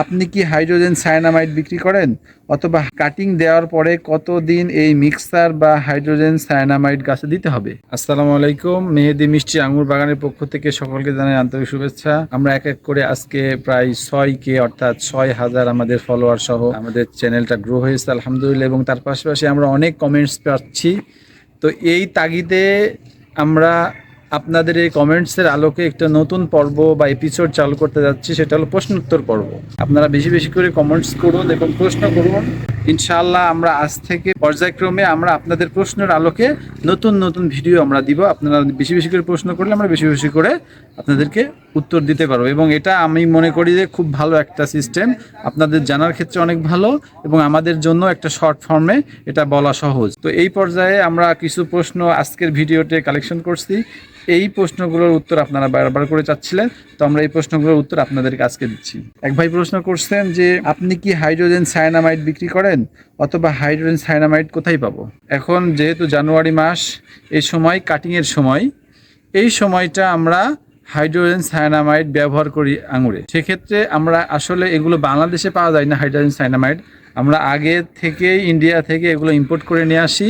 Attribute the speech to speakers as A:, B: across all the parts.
A: আপনি কি hydrogen cyanamide বিক্রি করেন? অথবা কাটিং দেওয়ার পরে কতদিন এই মিক্সার বা হাইড্রোজেন সায়ানামাইড গাছে দিতে হবে? আসসালামু আলাইকুম, মেহেদি মিষ্টি আঙুর বাগানের পক্ষ থেকে সকলকে জানাই আন্তরিক শুভেচ্ছা। আমরা এক এক করে আজকে প্রায় ছয় কে অর্থাৎ ছয় হাজার আমাদের ফলোয়ার সহ আমাদের চ্যানেলটা গ্রো হয়েছে, আলহামদুলিল্লাহ। এবং তার পাশাপাশি আমরা অনেক কমেন্টস পাচ্ছি। তো এই তাগিদে আমরা আপনাদের এই কমেন্টসের আলোকে একটা নতুন পর্ব বা এপিসোড চালু করতে যাচ্ছি, সেটা হলো প্রশ্নোত্তর পর্ব। আপনারা বেশি বেশি করে কমেন্টস করুন এবং প্রশ্ন করুন। ইনশাআল্লাহ আমরা আজ থেকে পর্যায়ক্রমে আমরা আপনাদের প্রশ্নের আলোকে নতুন নতুন ভিডিও আমরা দিব। আপনারা বেশি বেশি করে প্রশ্ন করলে আমরা বেশি বেশি করে আপনাদেরকে উত্তর দিতে পারব। এবং এটা আমি মনে করি যে খুব ভালো একটা সিস্টেম আপনাদের জানার ক্ষেত্রে অনেক ভালো এবং আমাদের জন্য একটা শর্ট ফর্মে এটা বলা সহজ। তো এই পর্যায়ে আমরা কিছু প্রশ্ন আজকের ভিডিওতে কালেকশন করছি। এই প্রশ্নগুলোর উত্তর আপনারা বারবার করে চাচ্ছিলেন, তো আমরা এই প্রশ্নগুলোর উত্তর আপনাদেরকে আজকে দিচ্ছি। এক ভাই প্রশ্ন করছেন যে, আপনি কি হাইড্রোজেন সায়ানামাইড বিক্রি করেন অথবা হাইড্রোজেন সায়ানামাইড কোথায় পাবো? এখন যেহেতু জানুয়ারি মাস, এই সময় কাটিংয়ের সময়, এই সময়টা আমরা হাইড্রোজেন সায়ানামাইড ব্যবহার করি আঙুরে। সেক্ষেত্রে আমরা আসলে এগুলো বাংলাদেশে পাওয়া যায় না, হাইড্রোজেন সায়ানামাইড। আমরা আগে থেকেই, ইন্ডিয়া থেকে এগুলো ইম্পোর্ট করে নিয়ে আসি।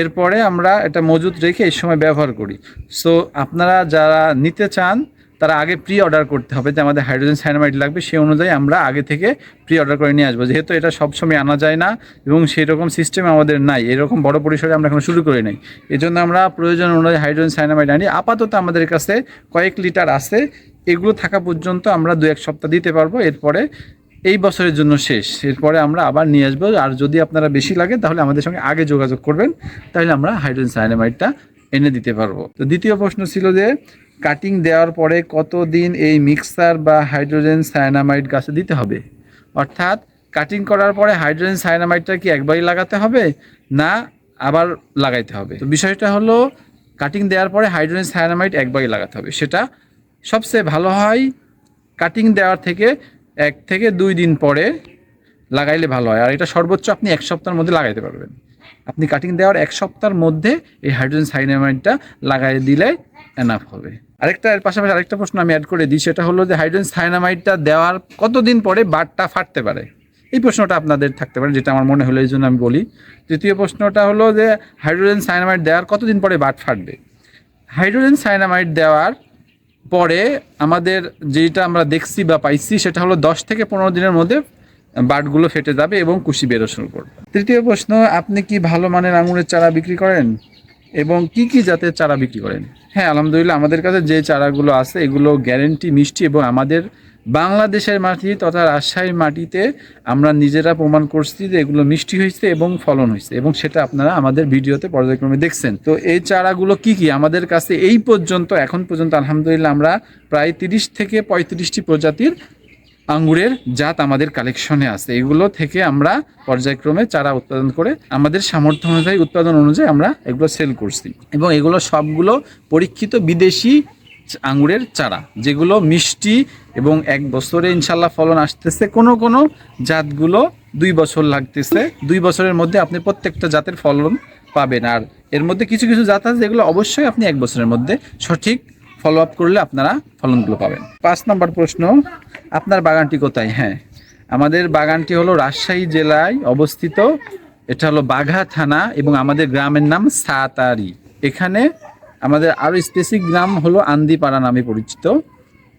A: এরপরে আমরা এটা মজুত রেখে এই সময় ব্যবহার করি। সো আপনারা যারা নিতে চান, তারা আগে প্রি অর্ডার করতে হবে যে আমাদের হাইড্রোজেন সাইনামাইড লাগবে, সেই অনুযায়ী আমরা আগে থেকে প্রি অর্ডার করে নিয়ে আসব। যেহেতু এটা সবসময় আনা যায় না এবং সেই রকম সিস্টেম আমাদের নাই, এরকম বড় পরিসরে আমরা এখন শুরু করে নাই। এই জন্য আমরা প্রয়োজন অনুযায়ী হাইড্রোজেন সাইনামাইড আনি। আপাতত আমাদের কাছে কয়েক লিটার আছে, এগুলো থাকা পর্যন্ত আমরা দু এক সপ্তাহ দিতে পারব। এরপরে এই বছরের জন্য শেষ। এরপরে আমরা আবার নিয়ে আসব। আর যদি আপনারা বেশি লাগে, তাহলে আমাদের সঙ্গে আগে যোগাযোগ করবেন, তাহলে আমরা হাইড্রোজেন সাইনামাইডটা এনে দিতে পারব। তো দ্বিতীয় প্রশ্ন ছিল যে কাটিং দেওয়ার পরে কতদিন এই মিক্সার বা হাইড্রোজেন সায়ানামাইড গাছে দিতে হবে? অর্থাৎ কাটিং করার পরে হাইড্রোজেন সায়ানামাইডটা কি একবারই লাগাতে হবে, না আবার লাগাইতে হবে? তো বিষয়টা হলো কাটিং দেওয়ার পরে হাইড্রোজেন সায়ানামাইড একবারই লাগাতে হবে। সেটা সবচেয়ে ভালো হয় কাটিং দেওয়ার থেকে এক থেকে দুই দিন পরে লাগাইলে ভালো হয়। আর এটা সর্বোচ্চ আপনি এক সপ্তাহের মধ্যে লাগাইতে পারবেন। আপনি কাটিং দেওয়ার এক সপ্তাহের মধ্যে এই হাইড্রোজেন সাইনামাইডটা লাগাই দিলে এনাফ হবে। আরেকটা, এর পাশাপাশি আরেকটা প্রশ্ন আমি অ্যাড করে দিই, সেটা হলো যে হাইড্রোজেন সাইনামাইডটা দেওয়ার কতদিন পরে বাটটা ফাটতে পারে? এই প্রশ্নটা আপনাদের থাকতে পারে, যেটা আমার মনে হলো, এই জন্য আমি বলি। তৃতীয় প্রশ্নটা হলো যে হাইড্রোজেন সাইনামাইড দেওয়ার কতদিন পরে বাট ফাটবে? হাইড্রোজেন সাইনামাইড দেওয়ার পরে আমাদের যেটা আমরা দেখছি বা পাইছি, সেটা হলো দশ থেকে পনেরো দিনের মধ্যে বাটগুলো ফেটে যাবে এবং কুশি বেরো শুরু করবে। তৃতীয় প্রশ্ন, আপনি কি ভালো মানের আঙুরের চারা বিক্রি করেন? এবং কি কি জাতের চারা বিক্রি করেন? হ্যাঁ আলহামদুলিল্লাহ, আমাদের কাছে যে চারাগুলো আছে, এগুলো গ্যারেন্টি মিষ্টি এবং আমাদের বাংলাদেশের মাটি তথা রাজশাহীর মাটিতে আমরা নিজেরা প্রমাণ করছি যে এগুলো মিষ্টি হয়েছে এবং ফলন হয়েছে এবং সেটা আপনারা আমাদের ভিডিওতে পর্যায়ক্রমে দেখছেন। তো এই চারাগুলো কি কি? আমাদের কাছে এই পর্যন্ত, এখন পর্যন্ত আলহামদুলিল্লাহ আমরা প্রায় তিরিশ থেকে পঁয়ত্রিশটি প্রজাতির আঙ্গুরের জাত আমাদের কালেকশনে আছে। এগুলো থেকে আমরা পর্যায়ক্রমে চারা উৎপাদন করে আমাদের সামর্থ্য অনুযায়ী, উৎপাদন অনুযায়ী আমরা এগুলো সেল করছি। এবং এগুলো সবগুলো পরীক্ষিত বিদেশি আঙ্গুরের চারা, যেগুলো মিষ্টি এবং এক বছরে ইনশাল্লাহ ফলন আসতেছে। কোনো কোনো জাতগুলো দুই বছর লাগতেছে। দুই বছরের মধ্যে আপনি প্রত্যেকটা জাতের ফলন পাবেন। আর এর মধ্যে কিছু কিছু জাত আছে যেগুলো অবশ্যই আপনি এক বছরের মধ্যে সঠিক ফলো আপ করলে আপনারা ফলনগুলো পাবেন। পাঁচ নম্বর প্রশ্ন, আপনার বাগানটি কোথায়? হ্যাঁ আমাদের বাগানটি হলো রাজশাহী জেলায় অবস্থিত। এটা হলো বাঘা থানা এবং আমাদের গ্রামের নাম সাতারি। এখানে আমাদের আরও স্পেসিফিক গ্রাম হলো আন্দিপাড়া নামে পরিচিত।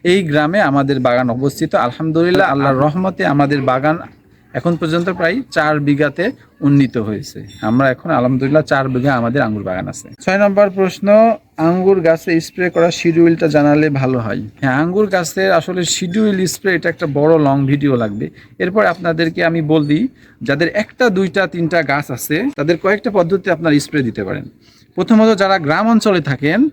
A: এই গ্রামে আমাদের বাগান অবস্থিত। আলহামদুলিল্লাহ, আল্লাহর রহমতে আমাদের বাগান এখন পর্যন্ত প্রায় চার বিঘাতে উন্নীত হয়েছে। আমরা এখন আলহামদুলিল্লাহ চার বিঘা আমাদের আঙ্গুর বাগান আছে। ছয় নম্বর প্রশ্ন, আঙ্গুর গাছে স্প্রে করা শিডিউলটা জানালে ভালো হয়? হ্যাঁ আঙ্গুর গাছের আসলে শিডিউল স্প্রে এটা একটা বড় লং ভিডিও লাগবে। এরপর আপনাদেরকে আমি বলি, যাদের একটা, দুইটা, তিনটা গাছ আছে, তাদের কয়েকটা পদ্ধতি আপনার স্প্রে দিতে পারেন। প্রথমত যারা গ্রাম অঞ্চলে থাকেন,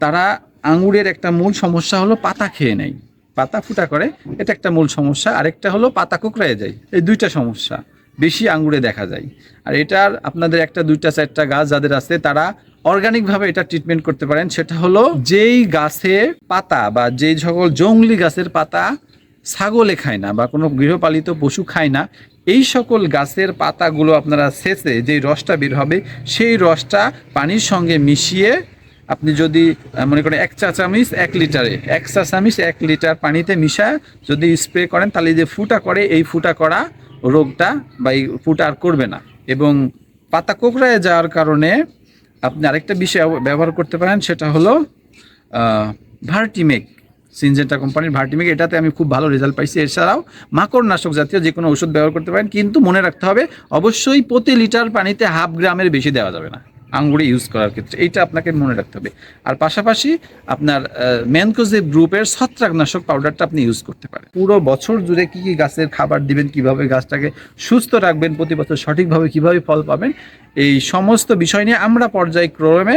A: তারা আঙুরের একটা মূল সমস্যা হলো পাতা খেয়ে নেয়। পাতা ফুটা করে, এটা একটা মূল সমস্যা। আরেকটা হলো পাতা কুকড়ায় যায়। এই দুইটা সমস্যা বেশি আঙুরে দেখা যায়। আর এটার আপনাদের একটা, দুইটা, চারটা গাছ যাদের আছে, তারা অর্গানিকভাবে এটা ট্রিটমেন্ট করতে পারেন। সেটা হলো যেই গাছে পাতা বা যেই সকল জংলি গাছের পাতা ছাগলে খায় না বা কোনো গৃহপালিত পশু খায় না এই সকল গাছের পাতাগুলো আপনারা সেচে যেই রসটা বের হবে, সেই রসটা পানির সঙ্গে মিশিয়ে আপনি যদি মনে করেন এক চা চামিচ এক লিটারে, এক চা চামিচ এক লিটার পানিতে মিশায় যদি স্প্রে করেন, তাহলে যে ফুটা করে, এই ফুটা করা রোগটা বা এই ফুটা আর করবে না। এবং পাতা কোঁকড়ায় যাওয়ার কারণে আপনি আরেকটা বিষয় ব্যবহার করতে পারেন, সেটা হলো ভার্টিমেক সিনজেন্টা কোম্পানির ভার্টিমিক এটাতে আমি খুব ভালো রেজাল্ট পাইছি। এছাড়াও মাকড় নাশক জাতীয় যে কোনো ওষুধ ব্যবহার করতে পারেন, কিন্তু মনে রাখতে হবে, অবশ্যই প্রতি লিটার পানিতে হাফ গ্রামের বেশি দেওয়া যাবে না। আঙ্গুরে ইউজ করার ক্ষেত্রে। এইটা আপনাকে মনে রাখতে হবে। আর পাশাপাশি আপনার ম্যানকোজেব গ্রুপের ছত্রাকনাশক পাউডারটা আপনি ইউজ করতে পারেন। পুরো বছর জুড়ে কি কি গাছের খাবার দিবেন, কীভাবে গাছটাকে সুস্থ রাখবেন, প্রতি বছর সঠিকভাবে কীভাবে ফল পাবেন, এই সমস্ত বিষয় নিয়ে আমরা পর্যায়ক্রমে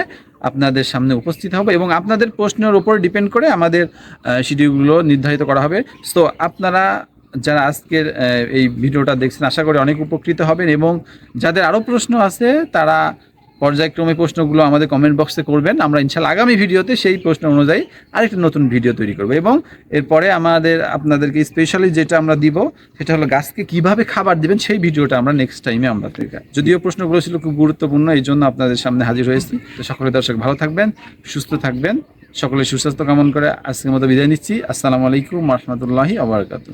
A: আপনাদের সামনে উপস্থিত হব এবং আপনাদের প্রশ্নের উপর ডিপেন্ড করে আমাদের শিডিউলগুলো নির্ধারিত করা হবে। তো আপনারা যারা আজকের এই ভিডিওটা দেখছেন, আশা করি অনেক উপকৃত হবেন এবং যাদের আরও প্রশ্ন আছে, তারা পর্যায়ক্রমে প্রশ্নগুলো আমাদের কমেন্ট বক্সে করবেন। আমরা ইনশাল্লাহ আগামী ভিডিওতে সেই প্রশ্ন অনুযায়ী আরেকটা নতুন ভিডিও তৈরি করব এবং এরপরে আমাদের, আপনাদেরকে স্পেশালি যেটা আমরা দিব, সেটা হলো গাছকে কীভাবে খাবার দিবেন, সেই ভিডিওটা আমরা নেক্সট টাইমে আমরা। যদিও প্রশ্নগুলো ছিল খুব গুরুত্বপূর্ণ, এই জন্য আপনাদের সামনে হাজির হয়েছি। তো সকলে দর্শক ভালো থাকবেন, সুস্থ থাকবেন। সকলে সুস্বাস্থ্য কামনা করে আজকের মতো বিদায় নিচ্ছি। আসসালামু আলাইকুম রহমতুল্লাহি আবরকাত